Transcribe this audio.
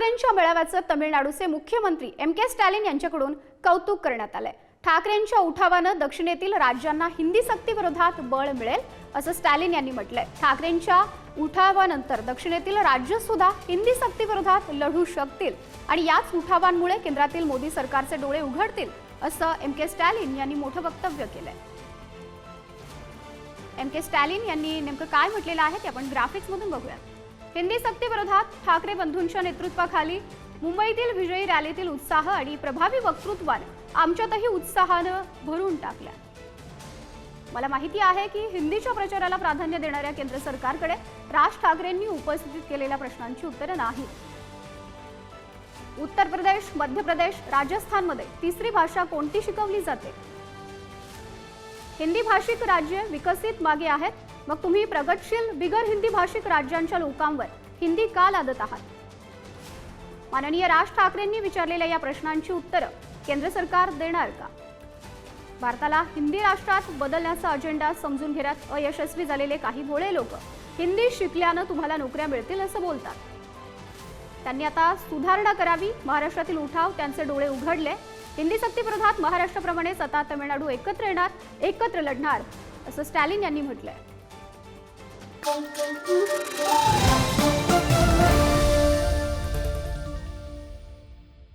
ठाकरेंच्या मेळाव्याचं तमिळनाडूचे मुख्यमंत्री एम के स्टॅलिन यांच्याकडून कौतुक करण्यात आलंय. ठाकरेंच्या उठावानं दक्षिणेतील राज्यांना हिंदी सक्तीविरोधात बळ मिळेल असं स्टॅलिन यांनी म्हटलंय. ठाकरेंच्या उठावानंतर दक्षिणेतील राज्य सुद्धा हिंदी सक्तीविरोधात लढू शकतील आणि याच उठावांमुळे केंद्रातील मोदी सरकारचे डोळे उघडतील असं एम के स्टॅलिन यांनी मोठं वक्तव्य केलंय. एम के स्टॅलिन यांनी नेमकं काय म्हटलेलं आहे ते आपण ग्राफिक्समधून बघूया हिंदी सक्तीविरोधात ठाकरे बंधूंच्या नेतृत्वाखाली मुंबईतील विजयी रॅलीतील उत्साह आणि प्रभावी वक्तृत्वाने आमच्यातही उत्साहानं भरून टाकल्या. मला माहिती आहे की हिंदीच्या प्रचाराला प्राधान्य देणाऱ्या केंद्र सरकारकडे राज ठाकरेंनी उपस्थित केलेल्या प्रश्नांची उत्तरं नाहीत उत्तर प्रदेश मध्य प्रदेश राजस्थानमध्ये तिसरी भाषा कोणती शिकवली जाते? हिंदी भाषिक राज्य विकसित मागे आहेत मग तुम्ही प्रगतशील बिगर हिंदी भाषिक राज्यांच्या लोकांवर हिंदी का लादत आहात? माननीय राज ठाकरेंनी विचारलेल्या या प्रश्नांची उत्तरं केंद्र सरकार देणार का? भारताला हिंदी राष्ट्रात बदलण्याचा अजेंडा समजून घेण्यात अयशस्वी झालेले काही भोळे लोक हिंदी शिकल्यानं तुम्हाला नोकऱ्या मिळतील असं बोलतात. त्यांनी आता सुधारणा करावी महाराष्ट्रातील उठाव त्यांचे डोळे उघडले. हिंदी सक्तीविरोधात महाराष्ट्राप्रमाणेच आता तमिळनाडू एकत्र येणार एकत्र लढणार असं स्टॅलिन यांनी म्हटलंय. Música